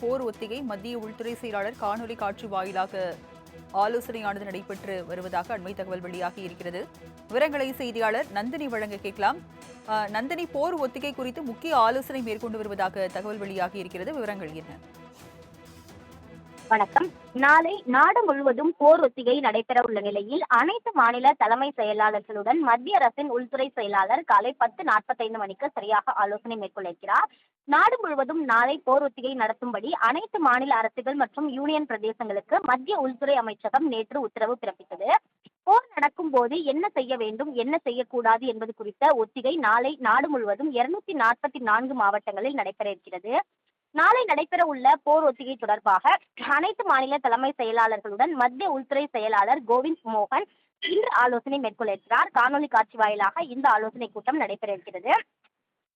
போர் ஒத்திகை மத்திய உள்துறை செயலாளர் காணொலி காட்சி வாயிலாக ஆலோசனையானது நடைபெற்று வருவதாக அண்மை தகவல் வெளியாகி இருக்கிறது. விவரங்களை செய்தியாளர் நந்தினி வழங்க கேட்கலாம். நந்தினி போர் ஒத்திகை குறித்து முக்கிய ஆலோசனை மேற்கொண்டு வருவதாக தகவல் வெளியாகி இருக்கிறது. விவரங்கள் என்ன? வணக்கம். நாளை நாடு முழுவதும் போர் ஒத்திகை நடைபெற உள்ள நிலையில் அனைத்து மாநில தலைமை செயலாளர்களுடன் மத்திய அரசின் உள்துறை செயலாளர் காலை பத்து நாற்பத்தைந்து மணிக்கு சரியாக ஆலோசனை மேற்கொள்ள இருக்கிறார். நாடு முழுவதும் நாளை போர் ஒத்திகை நடத்தும்படி அனைத்து மாநில அரசுகள் மற்றும் யூனியன் பிரதேசங்களுக்கு மத்திய உள்துறை அமைச்சகம் நேற்று உத்தரவு பிறப்பித்தது. போர் நடக்கும் போது என்ன செய்ய வேண்டும் என்ன செய்யக்கூடாது என்பது குறித்த ஒத்திகை நாளை நாடு முழுவதும் இருநூத்தி நாற்பத்தி நான்கு மாவட்டங்களில் நடைபெற இருக்கிறது நாளை நடைபெற உள்ள போர் ஒத்திகை தொடர்பாக அனைத்து மாநில தலைமை செயலாளர்களுடன் மத்திய உள்துறை செயலாளர் கோவிந்த் மோகன் இன்று ஆலோசனை மேற்கொள்ள இருக்கிறார் காணொலி காட்சி வாயிலாக இந்த ஆலோசனை கூட்டம் நடைபெற இருக்கிறது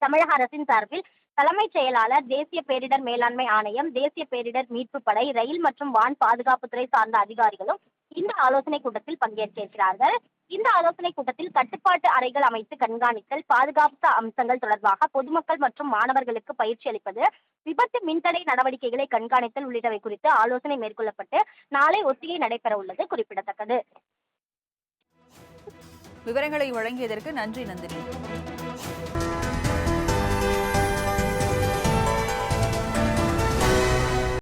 தமிழக அரசின் சார்பில் தலைமைச் செயலாளர் தேசிய பேரிடர் மேலாண்மை ஆணையம் தேசிய பேரிடர் மீட்பு படை ரயில் மற்றும் வான் பாதுகாப்புத்துறை சார்ந்த அதிகாரிகளும் இந்த ஆலோசனை கூட்டத்தில் பங்கேற்றிருக்கிறார்கள் இந்த ஆலோசனை கூட்டத்தில் கட்டுப்பாட்டு அறைகள் அமைத்து கண்காணித்தல் பாதுகாப்பு அம்சங்கள் தொடர்பாக பொதுமக்கள் மற்றும் மாணவர்களுக்கு பயிற்சி அளிப்பது விபத்து மின்தடை நடவடிக்கைகளை கண்காணித்தல் உள்ளிட்டவை குறித்து ஆலோசனை மேற்கொள்ளப்பட்டு நாளை ஒத்திகை நடைபெற உள்ளது குறிப்பிடத்தக்கது. விவரங்களை வழங்கியதற்கு நன்றி நந்தினி.